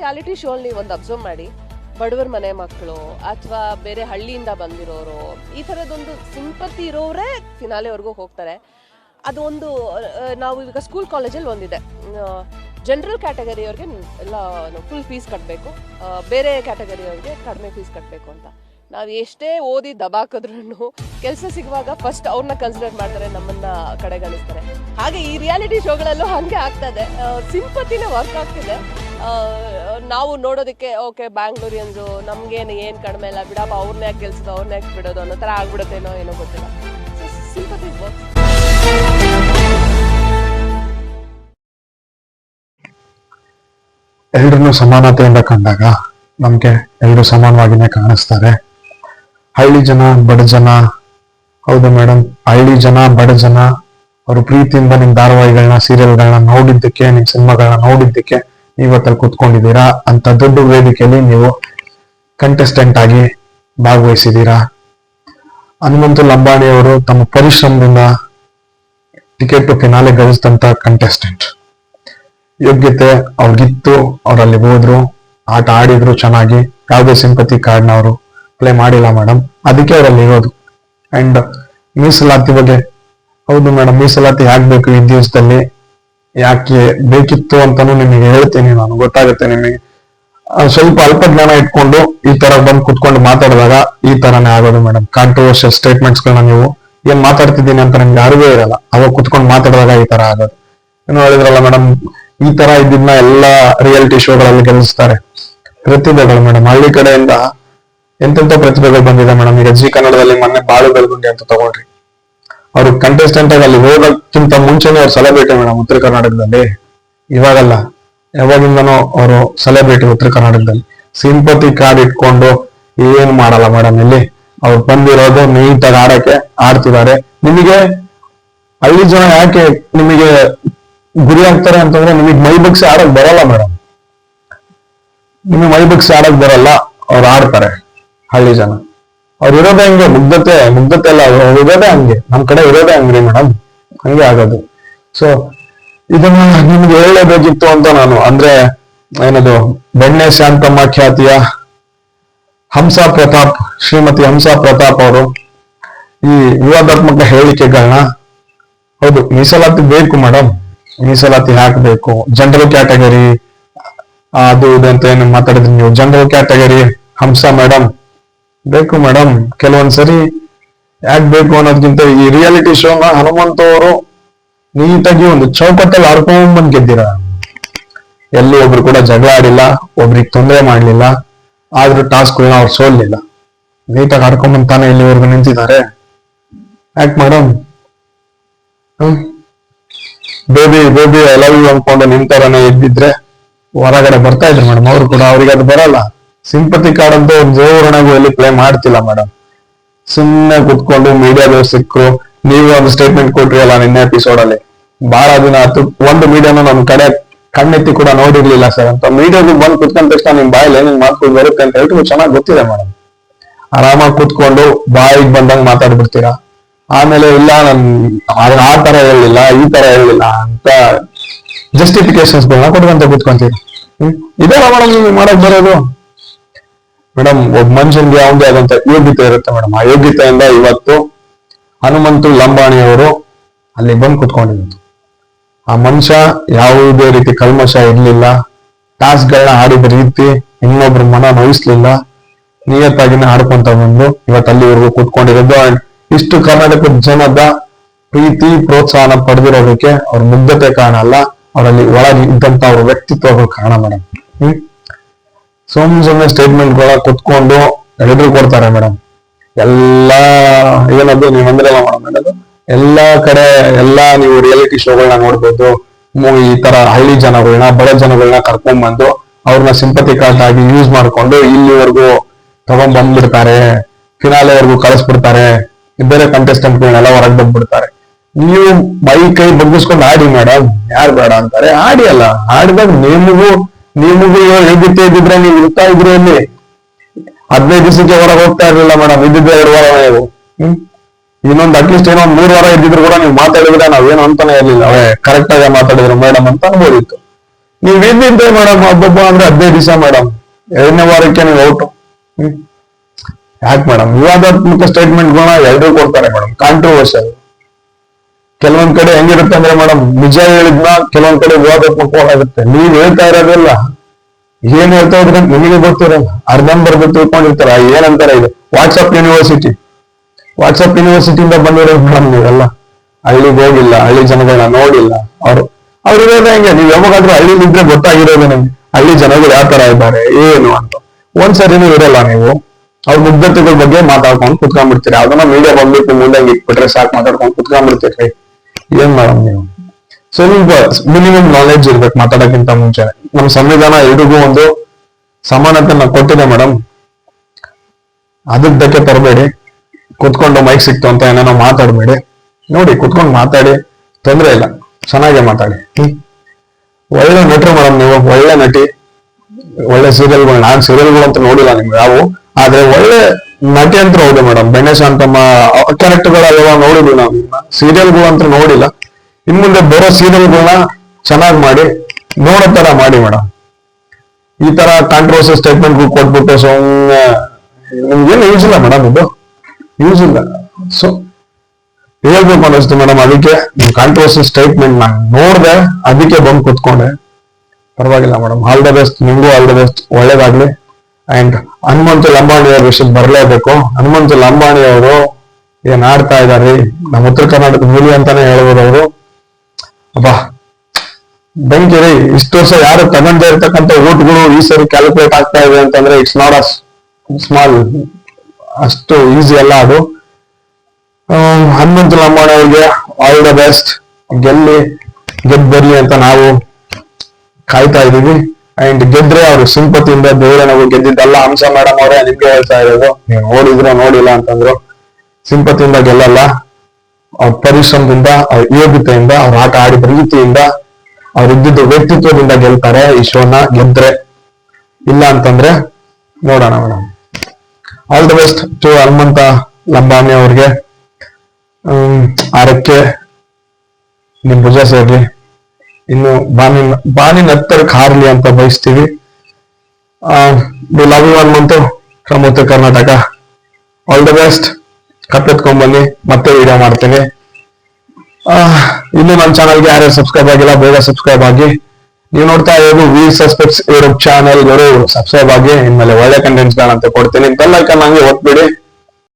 Reality show ಅಲ್ಲಿ ಒಂದು observe ಮಾಡಿ, ಬಡವರ ಮನೆ ಮಕ್ಕಳು ಅಥವಾ ಬೇರೆ ಹಳ್ಳಿಯಿಂದ ಬಂದಿರೋರು, ಈ ಥರದೊಂದು ಸಿಂಪತಿ ಇರೋರೇ ಫಿನಾಲೆವರೆಗೂ ಹೋಗ್ತಾರೆ. ಅದು ಒಂದು ನಾವು ಈಗ ಸ್ಕೂಲ್ ಕಾಲೇಜಲ್ಲಿ ಒಂದಿದೆ. ಜನರಲ್ ಕ್ಯಾಟಗರಿಯವ್ರಿಗೆ ಎಲ್ಲ ಫುಲ್ ಫೀಸ್ ಕಟ್ಟಬೇಕು ಬೇರೆ ಕ್ಯಾಟಗರಿಯವ್ರಿಗೆ ಕಡಿಮೆ ಫೀಸ್ ಕಟ್ಟಬೇಕು ಅಂತ. ನಾವು ಎಷ್ಟೇ ಓದಿ ದಬಾಕಿದ್ರು ಕೆಲಸ ಸಿಗುವಾಗ ಫಸ್ಟ್ ಅವ್ರನ್ನ ಕನ್ಸಿಡರ್ ಮಾಡ್ತಾರೆ, ನಮ್ಮನ್ನ ಕಡೆಗಣಿಸ್ತಾರೆ. ಹಾಗೆ ಈ ರಿಯಾಲಿಟಿ ಶೋಗಳಲ್ಲೂ ಹಾಗೆ ಆಗ್ತದೆ. ಸಿಂಪತಿನೇ ವರ್ಕ್ ಆಗ್ತಿದೆ. ನಾವು ನೋಡೋದಕ್ಕೆ ಓಕೆ ಬ್ಯಾಂಗ್ಳೂರಿಯನ್ಸು ನಮ್ಗೇನು ಏನು ಕಡಿಮೆ ಇಲ್ಲ, ಬಿಡಪ್ಪ ಅವ್ರನ್ನ ಯಾಕೆ ಗೆಲ್ಸೋದು ಅವ್ರನ್ನ ಯಾಕೆ ಬಿಡೋದು ಅನ್ನೋ ಥರ ಆಗ್ಬಿಡುತ್ತೇನೋ ಏನೋ ಗೊತ್ತಿಲ್ಲ. ಸಿಂಪತಿ ಸಮಾನತೆಯಿಂದ ಕಂಡಾಗ ನಮಗೆ ಎಲ್ಲರೂ ಸಮಾನವಾಗಿನೇ ಕಾಣಿಸ್ತಾರೆ. ಹಳ್ಳಿ ಜನ, ಬಡ ಜನ, ಹೌದು ಮೇಡಮ್ ಹಳ್ಳಿ ಜನ, ಬಡ ಜನ ಅವರು ಪ್ರೀತಿಯಿಂದ ನಿಮ್ ಧಾರಾವಾಹಿಗಳನ್ನ ಸೀರಿಯಲ್ಗಳನ್ನ ನೋಡಿದ್ದಕ್ಕೆ, ನಿಮ್ ಸಿನಿಮಾಗಳನ್ನ ನೋಡಿದ್ದಕ್ಕೆ ನೀವತ್ತಲ್ಲಿ ಕೂತ್ಕೊಂಡಿದ್ದೀರಾ? ಅಂತ ದೊಡ್ಡ ವೇದಿಕೆಯಲ್ಲಿ ನೀವು ಕಂಟೆಸ್ಟೆಂಟ್ ಆಗಿ ಭಾಗವಹಿಸಿದ್ದೀರಾ? ಹನುಮಂತು ಲಂಬಾಣಿ ಅವರು ತಮ್ಮ ಪರಿಶ್ರಮದಿಂದ ಟಿಕೆಟ್ ಫಿನಾಲೆ ಗಳಿಸಿದಂತ ಕಂಟೆಸ್ಟೆಂಟ್ ಯೋಗ್ಯತೆ ಅವ್ರಿಗಿತ್ತು, ಅವರಲ್ಲಿ ಹೋದ್ರು, ಆಟ ಆಡಿದ್ರು ಚೆನ್ನಾಗಿ. ಯಾವುದೇ ಸಿಂಪತಿ ಕಾರ್ಡ್ನ ಅವರು ಪ್ಲೇ ಮಾಡಿಲ್ಲ ಮೇಡಮ್ ಅದಕ್ಕೆ ಅವರಲ್ಲಿ ಇರೋದು. ಅಂಡ್ ಮೀಸಲಾತಿ ಬಗ್ಗೆ ಹೌದು ಮೇಡಮ್ ಮೀಸಲಾತಿ ಹಾಕ್ಬೇಕು ಬೇಕು ಈ ದಿವಸದಲ್ಲಿ. ಯಾಕೆ ಬೇಕಿತ್ತು ಅಂತಾನು ನಿಮಗೆ ಹೇಳ್ತೀನಿ ನಾನು, ಗೊತ್ತಾಗುತ್ತೆ ನಿಮಗೆ. ಸ್ವಲ್ಪ ಅಲ್ಪ ಜ್ಞಾನ ಇಟ್ಕೊಂಡು ಈ ತರ ಬಂದು ಕುತ್ಕೊಂಡು ಮಾತಾಡಿದಾಗ ಈ ತರನೇ ಆಗೋದು ಮೇಡಮ್ ಕಾಂಟ್ರವರ್ಷಿಯಲ್ ಸ್ಟೇಟ್ಮೆಂಟ್ಸ್ ಗಳನ್ನ ನೀವು ಏನ್ ಮಾತಾಡ್ತಿದ್ದೀನಿ ಅಂತ ನಮ್ಗೆ ಅರಿವೇ ಇರಲ್ಲ. ಅವಾಗ ಕುತ್ಕೊಂಡು ಮಾತಾಡಿದಾಗ ಈ ತರ ಆಗೋದು. ಏನು ಹೇಳಿದ್ರಲ್ಲ ಮೇಡಮ್ ಈ ತರ ಇದನ್ನ ಎಲ್ಲಾ ರಿಯಾಲಿಟಿ ಶೋಗಳಲ್ಲಿ ಗೆಲ್ಲಿಸ್ತಾರೆ. ಪ್ರತಿಭೆಗಳು ಮೇಡಮ್ ಹಳ್ಳಿ ಕಡೆಯಿಂದ ಎಂತೆಂತ ಪ್ರತಿಭೆಗಳು ಬಂದಿದೆ ಮೇಡಮ್ ಈಗ ಜಿ ಕನ್ನಡದಲ್ಲಿ ಮೊನ್ನೆ ಬಾಳು ಬೆಳಗುಂಡಿ ಅಂತ ತಗೊಳ್ರಿ ಅವರು ಕಂಟೆಸ್ಟೆಂಟ್ ಆಗಿ ಅಲ್ಲಿ ಹೋಗೋಕ್ಕಿಂತ ಮುಂಚೆನೆ ಅವ್ರು ಸೆಲೆಬ್ರಿಟಿ ಮೇಡಮ್ ಉತ್ತರ ಕರ್ನಾಟಕದಲ್ಲಿ. ಇವಾಗಲ್ಲ, ಯಾವಾಗಿಂದನೂ ಅವರು ಸೆಲೆಬ್ರಿಟಿ ಉತ್ತರ ಕರ್ನಾಟಕದಲ್ಲಿ. ಸಿಂಪತಿ ಕಾರ್ಡ್ ಇಟ್ಕೊಂಡು ಏನ್ ಮಾಡಲ್ಲ ಮೇಡಮ್ ಇಲ್ಲಿ. ಅವ್ರು ಬಂದಿರೋದು ನೀಟಾಗಿ ಆಡಕ್ಕೆ ಆಡ್ತಿದ್ದಾರೆ. ನಿಮಗೆ ಹಳ್ಳಿ ಜನ ಯಾಕೆ ನಿಮಗೆ ಗುರಿ ಆಗ್ತಾರೆ ಅಂತಂದ್ರೆ ನಿಮಗೆ ಮೈ ಬಗ್ಸಿ ಆಡಕ್ ಬರಲ್ಲ ಮೇಡಮ್ ನಿಮಗೆ ಮೈ ಬಗ್ಸಿ ಆಡಕ್ ಬರಲ್ಲ, ಅವ್ರು ಆಡ್ತಾರೆ ಹಳ್ಳಿ ಜನ. ಅವ್ರು ಇರೋದೇ ಹಂಗೆ ಮುಗ್ಧತೆ ಮುಗ್ಧತೆ ಅಲ್ಲ ಇರೋದೇ ಹಂಗೆ. ನಮ್ ಕಡೆ ಇರೋದೇ ಹಂಗ್ರಿ ಮೇಡಮ್ ಹಂಗೆ ಆಗೋದು. ಸೊ ಇದನ್ನ ನಿಮ್ಗೆ ಹೇಳಲೇಬೇಕಿತ್ತು ಅಂತ ನಾನು. ಅಂದ್ರೆ, ಏನದು, ಬೆಣ್ಣೆ ಶಾಂತಮ್ಮ ಖ್ಯಾತಿಯ ಹಂಸ ಪ್ರತಾಪ್, ಶ್ರೀಮತಿ ಹಂಸಾ ಪ್ರತಾಪ್ ಅವರು. ಈ ವಿವಾದಾತ್ಮಕ ಹೇಳಿಕೆಗಳನ್ನ ಹೌದು, ಮೀಸಲಾತಿ ಬೇಕು ಮೇಡಮ್ ಮೀಸಲಾತಿ ಹಾಕಬೇಕು. ಜನರಲ್ ಕ್ಯಾಟಗರಿ ಅದು, ಇದು ಅಂತ ಏನು ಮಾತಾಡಿದ್ರಿ ನೀವು? ಜನರಲ್ ಕ್ಯಾಟಗರಿ ಹಂಸಾ ಮೇಡಮ್ ಬೇಕು ಮೇಡಮ್ ಕೆಲವೊಂದ್ಸರಿ ಯಾಕೆ ಬೇಕು ಅನ್ನೋದ್ಕಿಂತ ಈ ರಿಯಾಲಿಟಿ ಶೋನ ಹನುಮಂತ ಅವರು ನೀಟಾಗಿ ಒಂದು ಚೌಕಟ್ಟಲ್ಲಿ ಆಡ್ಕೊಂಡ್ ಬಂದ್ ಗೆದ್ದಿರ ಎಲ್ಲಿ ಒಬ್ರು ಕೂಡ ಜಗಳ ಆಡಿಲ್ಲ, ಒಬ್ರಿಗೆ ತೊಂದರೆ ಮಾಡ್ಲಿಲ್ಲ, ಆದ್ರೂ ಟಾಸ್ಕ್ಗಳನ್ನ ಅವ್ರು ಸೋಲಿಲ್ಲ ನೀಟಾಗಿ ಆಡ್ಕೊಂಡ್ ತಾನೇ ಇಲ್ಲಿವರೆಗೂ ನಿಂತಿದ್ದಾರೆ. ಯಾಕೆ ಮೇಡಮ್ ಬೇಬಿ ಬೇಬಿ ಎಲ್ಲ ಅನ್ಕೊಂಡು ನಿಂತಾರನೇ ಇದ್ದಿದ್ರೆ ಹೊರಗಡೆ ಬರ್ತಾ ಇದ್ರು ಮೇಡಮ್ ಅವ್ರು ಕೂಡ ಅವ್ರಿಗೆ ಅದು ಬರಲ್ಲ. ಸಿಂಪತಿ ಕಾರ್ಡ್ ಅಂತ ಒಂದು ಜೋರಣಗೂ ಎಲ್ಲಿ ಪ್ಲೇ ಮಾಡ್ತಿಲ್ಲ ಮೇಡಮ್ ಸುಮ್ಮನೆ ಕುತ್ಕೊಂಡು ಮೀಡಿಯಾದವ್ರು ಸಿಕ್ಕರು ನೀವು ಒಂದು ಸ್ಟೇಟ್ಮೆಂಟ್ ಕೊಟ್ರಿ ಅಲ್ಲ ನಿನ್ನೆ ಎಪಿಸೋಡ್ ಅಲ್ಲಿ. ಬಹಳ ದಿನ ಒಂದು ಮೀಡಿಯಾನು ನಮ್ ಕಡೆ ಕಣ್ಣೆತ್ತಿ ಕೂಡ ನೋಡಿರ್ಲಿಲ್ಲ ಸರ್ ಅಂತ ಮೀಡಿಯಾದ ಬಂದು ಕುತ್ಕೊಂಡ ತಕ್ಷಣ ನಿಮ್ ಬಾಯಲ್ಲಿ ಏನೇನ್ ಮಾತುಗಳು ಬರುತ್ತೆ ಅಂತ ಹೇಳ್ಬಿಟ್ಟು ಚೆನ್ನಾಗಿ ಗೊತ್ತಿದೆ ಮೇಡಮ್ ಆರಾಮಾಗಿ ಕುತ್ಕೊಂಡು ಬಾಯಿಗೆ ಬಂದಂಗ್ ಮಾತಾಡ್ಬಿಡ್ತೀರಾ? ಆಮೇಲೆ ಇಲ್ಲ ನನ್ ಆ- ತರ ಹೇಳಲಿಲ್ಲ, ಈ ತರ ಹೇಳಲಿಲ್ಲ ಅಂತ ಜಸ್ಟಿಫಿಕೇಶನ್ಸ್ ಗಳನ್ನ ಕೊಟ್ಕೊಂತ ಕುತ್ಕೊಂತೀರಿ? ಇದೆಲ್ಲ ಮೇಡಮ್ ನೀವು ಮಾಡಕ್ ಬರೋದು? ಮೇಡಮ್ ಒಬ್ಬ ಮನುಷ್ಯನ್ಗೆ ಯಾವುದೇ ಆದಂತ ಯೋಗ್ಯತೆ ಇರುತ್ತೆ ಮೇಡಮ್ ಆ ಯೋಗ್ಯತೆಯಿಂದ ಇವತ್ತು ಹನುಮಂತು ಲಂಬಾಣಿ ಅವರು ಅಲ್ಲಿ ಬಂದು ಕುತ್ಕೊಂಡಿದ್ದು ಆ ಮನುಷ್ಯ ಯಾವುದೇ ರೀತಿ ಕಲ್ಮಶ ಇರಲಿಲ್ಲ, ಟಾಸ್ಕ್ಗಳನ್ನ ಆಡಿದ ರೀತಿ ಇನ್ನೊಬ್ರ ಮನ ನೋಯಿಸ್ಲಿಲ್ಲ, ನಿಯತ್ತಾಗಿನ ಆಡ್ಕೊಂತ ಬಂದು ಇವತ್ತು ಅಲ್ಲಿವರೆಗೂ ಕುತ್ಕೊಂಡಿರೋದು. And ಇಷ್ಟು ಕರ್ನಾಟಕದ ಜನದ ಪ್ರೀತಿ, ಪ್ರೋತ್ಸಾಹನ ಪಡೆದಿರೋದಕ್ಕೆ ಅವ್ರ ಮುಗ್ಧತೆ ಕಾರಣ ಅಲ್ಲ, ಅವರಲ್ಲಿ ಒಳಗೆ ಇದ್ದಂತ ಅವ್ರ ವ್ಯಕ್ತಿತ್ವಗಳು ಕಾರಣ ಮೇಡಮ್ ಸುಮ್ ಸುಮ್ನೆ ಸ್ಟೇಟ್ಮೆಂಟ್ಗಳ ಕುತ್ಕೊಂಡು ಎಳೆದ್ರು ಕೊಡ್ತಾರೆ ಮೇಡಮ್ ಎಲ್ಲಾ, ಏನದು ನೀವು ಅಂದ್ರಲ್ಲ ಮೇಡಮ್ ಏನದು? ಎಲ್ಲಾ ಕಡೆ ಎಲ್ಲಾ ನೀವು ರಿಯಾಲಿಟಿ ಶೋಗಳನ್ನ ನೋಡ್ಬೋದು ಈ ತರ ಹಳ್ಳಿ ಜನಗಳನ್ನ ಬಡ ಜನಗಳನ್ನ ಕರ್ಕೊಂಡ್ ಬಂದು ಅವ್ರನ್ನ ಸಿಂಪತಿ ಕಾರ್ಡ್ ಆಗಿ ಯೂಸ್ ಮಾಡ್ಕೊಂಡು ಇಲ್ಲಿವರೆಗೂ ತಗೊಂಡ್ ಬಂದ್ಬಿಡ್ತಾರೆ ಫಿನಾಲೆವರೆಗೂ ಕಳಿಸ್ಬಿಡ್ತಾರೆ, ಬೇರೆ ಕಂಟೆಸ್ಟೆಂಟ್ಗಳನ್ನೆಲ್ಲ ಗಳನ್ನೆಲ್ಲ ಹೊರಗೆ ಬಂದ್ಬಿಡ್ತಾರೆ. ನೀವು ಮೈ ಕೈ ಬಗ್ಗಿಸ್ಕೊಂಡು ಆಡಿ ಮೇಡಮ್ ಯಾರು ಬೇಡ ಅಂತಾರೆ, ಆಡಿ ಅಲ್ಲ. ಆಡಿದಾಗ ನಿಮಗೂ ನಿಮಗೂ ಹೇಗಿತ್ತೆ ಇದ್ದಿದ್ರೆ ನೀವು ಇರ್ತಾ ಇದ್ರು ಅಲ್ಲಿ? ಹದಿನೈದು ದಿವಸಕ್ಕೆ ಹೊರಗೆ ಹೋಗ್ತಾ ಇರಲಿಲ್ಲ ಮೇಡಮ್ ಇದ್ದಿದ್ದೆ ಎರಡು ವಾರ ನೀವು. ಇನ್ನೊಂದು ಅಟ್ಲೀಸ್ಟ್ ಏನೋ ಒಂದ್ ಮೂರ್ ವಾರ ಇದ್ದಿದ್ರು ಕೂಡ ನೀವು ಮಾತಾಡಿದ್ರೆ ನಾವೇನು ಅಂತಾನೆ ಇರಲಿಲ್ಲ. ಅವೇ ಕರೆಕ್ಟ್ ಆಗಿ ಮಾತಾಡಿದ್ರು ಮೇಡಮ್ ಅಂತ ಅನ್ಬೋದಿತ್ತು. ನೀವ್ ಇದ್ದಿದ್ದೆ ಮೇಡಮ್ ಹಬ್ಬಬ್ಬ ಅಂದ್ರೆ ಹದಿನೈದು ದಿವಸ ಮೇಡಮ್ ಎರಡನೇ ವಾರಕ್ಕೆ ನೀವು ಔಟ್ ಯಾಕೆ ಮೇಡಮ್ ವಿವಾದಾತ್ಮಕ ಸ್ಟೇಟ್ಮೆಂಟ್ಗಳನ್ನ ಎಲ್ರೂ ಕೊಡ್ತಾರೆ ಮೇಡಮ್ ಕಾಂಟ್ರವರ್ಷಿಯಲ್ ಕೆಲವೊಂದ್ ಕಡೆ ಹೆಂಗಿರುತ್ತೆ ಅಂದ್ರೆ ಮೇಡಮ್ ನಿಜ ಹೇಳಿದ್ನ ಕೆಲವೊಂದ್ ಕಡೆ ವಿವಾದಾತ್ಮಕವಾಗಿರುತ್ತೆ ನೀವ್ ಹೇಳ್ತಾ ಇರೋದಿಲ್ಲ, ಏನ್ ಹೇಳ್ತಾ ಇದ್ರೆ ನಿಮಗೆ ಗೊತ್ತಿರಲ್ಲ. ಅರ್ಧಂಬರ್ಧ ತಿಳ್ಕೊಂಡಿರ್ತಾರ. ಏನಂತಾರೆ ಇದು? ವಾಟ್ಸಪ್ ಯೂನಿವರ್ಸಿಟಿ ವಾಟ್ಸಪ್ ಯೂನಿವರ್ಸಿಟಿಯಿಂದ ಬಂದಿರೋದು ಮೇಡಮ್ ನೀವೆಲ್ಲ. ಹಳ್ಳಿಗೆ ಹೋಗಿಲ್ಲ, ಹಳ್ಳಿ ಜನಗಳನ್ನ ನೋಡಿಲ್ಲ. ಅವರು, ಅವ್ರು ಇರೋದೇ ಹೆಂಗೆ? ನೀವು ಯಾವಾಗಾದ್ರೂ ಹಳ್ಳಿಲಿ ಇದ್ರೆ ಗೊತ್ತಾಗಿರೋದು ನಿಮ್ಗೆ. ಹಳ್ಳಿ ಜನಗಳು ಯಾವ ತರ ಇದ್ದಾರೆ, ಏನು ಅಂತ. ಒಂದ್ಸರಿನೂ ಇರಲ್ಲ ನೀವು. ಅವ್ರ ಮುಗ್ಧತೆಗಳ ಬಗ್ಗೆ ಮಾತಾಡ್ಕೊಂಡು ಕುತ್ಕೊಂಡ್ಬಿಡ್ತೀರಿ. ಅದನ್ನ ಮೀಡಿಯಾ ಬಂದ್ಬಿಟ್ಟು ಮುಂದೆ ಇಟ್ಬಿಟ್ರೆ ಸಾಕು ಮಾತಾಡ್ಕೊಂಡು ಕುತ್ಕೊಂಡ್ಬಿಡ್ತೀರಿ. ಏನ್ ಮಾಡೋಣ ನೀವು? ಸ್ವಲ್ಪ ಮಿನಿಮಮ್ ನಾಲೆಡ್ಜ್ ಇರ್ಬೇಕು ಮಾತಾಡೋಕ್ಕಿಂತ ಮುಂಚೆ ನಮ್ಮ ಸಂವಿಧಾನ ಎಲ್ರಿಗೂ ಒಂದು ಸಮಾನತೆನ ಕೊಟ್ಟಿದೆ ಮೇಡಮ್. ಅದಕ್ಕೆ ತರಬೇಡಿ. ಕುತ್ಕೊಂಡು ಮೈಕ್ ಸಿಕ್ತು ಅಂತ ಏನೇನೋ ಮಾತಾಡಬೇಡಿ. ನೋಡಿ, ಕುತ್ಕೊಂಡು ಮಾತಾಡಿ. ತೊಂದ್ರೆ ಇಲ್ಲ. ಚೆನ್ನಾಗೆ ಮಾತಾಡಿ. ಒಳ್ಳೆ ನಟರು ಮೇಡಮ್ ನೀವು. ಒಳ್ಳೆ ನಟಿ. ಒಳ್ಳೆ ಸೀರಿಯಲ್ಗಳು ನಾನ್ ಸೀರಿಯಲ್ಗಳು ಅಂತ ನೋಡಿಲ್ಲ ನಿಮ್ಗೆ ಯಾವ. ಆದ್ರೆ ಒಳ್ಳೆ ನಟಿ ಅಂತ ಹೌದು ಮೇಡಮ್ ಬೆಣ್ಣೆ ಶಾಂತಮ್ಮ ಕ್ಯಾರೆಕ್ಟರ್ಗಳೆಲ್ಲ ನೋಡಿದ್ವಿ ನಾವು. ಸೀರಿಯಲ್ಗಳು ಅಂತ ನೋಡಿಲ್ಲ. ಇನ್ ಮುಂದೆ ಬರೋ ಸೀರಿಯಲ್ಗಳನ್ನ ಚೆನ್ನಾಗಿ ಮಾಡಿ, ನೋಡೋ ತರ ಮಾಡಿ ಮೇಡಮ್ ಈ ತರ ಕಾಂಟ್ರವರ್ಸಿ ಸ್ಟೇಟ್ಮೆಂಟ್ ಕೊಟ್ಬಿಟ್ಟು ಸುಮ್ಮನೆ ನಿಮ್ಗೇನು ಯೂಸ್ ಇಲ್ಲ ಮೇಡಮ್ ಇದು. ಯೂಸ್ ಇಲ್ಲ. ಸೊ ಹೇಳ್ಬೇಕು ಅನ್ನಿಸ್ತು ಮೇಡಮ್ ಅದಕ್ಕೆ. ಕಾಂಟ್ರವರ್ಸಿ ಸ್ಟೇಟ್ಮೆಂಟ್ ನಾನು ನೋಡ್ದೆ, ಅದಕ್ಕೆ ಬಂದು ಕುತ್ಕೊಂಡೆ. ಪರವಾಗಿಲ್ಲ ಮೇಡಮ್ ಆಲ್ ದ ಬೆಸ್ಟ್ ನಿಮ್ಗೂ ಆಲ್ ದ ಬೆಸ್ಟ್ ಒಳ್ಳೇದಾಗ್ಲಿ. ಅಂಡ್ ಹನುಮಂತ ಲಂಬಾಣಿ ಅವ್ರ ವಿಷಯಕ್ಕೆ ಬರಲೇಬೇಕು. ಹನುಮಂತ ಲಂಬಾಣಿ ಅವರು ಏನ್ ಆಡ್ತಾ ಇದಾರೆ ನಮ್ಮ ಉತ್ತರ ಕರ್ನಾಟಕ ಮೂಲಿ ಅಂತಾನೆ ಹೇಳ್ಬೋದು ಅವರು. ಅಬ್ಬಾ ಬೆಂಕಿ ರೀ ಇಷ್ಟು ವರ್ಷ ಯಾರು ತಗೊಂಡೇ ಇರ್ತಕ್ಕಂಥ ಓಟ್ಗಳು ಈ ಸರಿ ಕ್ಯಾಲ್ಕುಲೇಟ್ ಆಗ್ತಾ ಇದೆ ಅಂತಂದ್ರೆ ಇಟ್ಸ್ ನಾಟ್ ಅಸ್ ಸ್ಮಾಲ್ ಅಷ್ಟು ಈಸಿ ಅಲ್ಲ ಅದು. ಹನುಮಂತ ಲಂಬಾಣಿ ಅವ್ರಿಗೆ ಆಲ್ ದ ಬೆಸ್ಟ್ ಗೆಲ್ಲಿ, ಗೆದ್ದು ಬರ್ಲಿ ಅಂತ ನಾವು ಕಾಯ್ತಾ ಇದೀವಿ ಅಂಡ್ ಗೆದ್ರೆ ಅವ್ರ ಸಿಂಪತಿಯಿಂದ ದೇವರ ನಾವು ಗೆದ್ದಿದ್ದಲ್ಲ ಹಂಸ ಮೇಡಮ್ ಅವರೇ, ನಿಮ್ಗೆ ಹೇಳ್ತಾ ಇರೋದು. ನೀವು ನೋಡಿದ್ರೆ ನೋಡಿಲ್ಲ ಅಂತಂದ್ರು. ಸಿಂಪತಿಯಿಂದ ಗೆಲ್ಲಲ್ಲ. ಅವ್ರ ಪರಿಶ್ರಮದಿಂದ, ಅವ್ರ ಯೋಗ್ಯತೆಯಿಂದ, ಅವ್ರ ಆಟ ಆಡಿದ ರೀತಿಯಿಂದ ಅವ್ರ ಇದ್ದಿದ್ದು ವ್ಯಕ್ತಿತ್ವದಿಂದ ಗೆಲ್ತಾರೆ ಈ ಶೋನ ಗೆದ್ರೆ. ಇಲ್ಲ ಅಂತಂದ್ರೆ ನೋಡೋಣ madam all the best to Hanumantha Lambani ಅವ್ರಿಗೆ. ಆರಕ್ಕೆ ನಿಮ್ ಭುಜ ಸೇರ್ಲಿ. ಇನ್ನು ಬಾನಿನ ಬಾನಿನ ಹತ್ತರ ಕಾರ್ಲಿ ಅಂತ ಬಯಸ್ತೀವಿ. Love you Hanumanthu from Uttara Karnataka. All the best ಕಪ್ಪೆತ್ಕೊಂಡ್ ಬನ್ನಿ. ಮತ್ತೆ ವಿಡಿಯೋ ಮಾಡ್ತೇನೆ. ಆ, ಇನ್ನು ನಮ್ಮ ಚಾನಲ್ಗೆ ಯಾರು ಸಬ್ಸ್ಕ್ರೈಬ್ ಆಗಿಲ್ಲ ಬೇಗ ಸಬ್ಸ್ಕ್ರೈಬ್ ಆಗಿ. ನೀವು ನೋಡ್ತಾ ಇರೋದು ವಿ ಸಸ್ಪೆಕ್ಟ್ಸ್ ಯೂಟ್ಯೂಬ್ ಚಾನಲ್ಗಳು ಸಬ್ಸ್ಕ್ರೈಬ್ ಆಗಿ ಇನ್ಮೇಲೆ ಒಳ್ಳೆ ಕಂಟೆಂಟ್ಸ್ ಗಳಂತ ಕೊಡ್ತೀನಿ. Bell icon ಒತ್ಬಿಡಿ.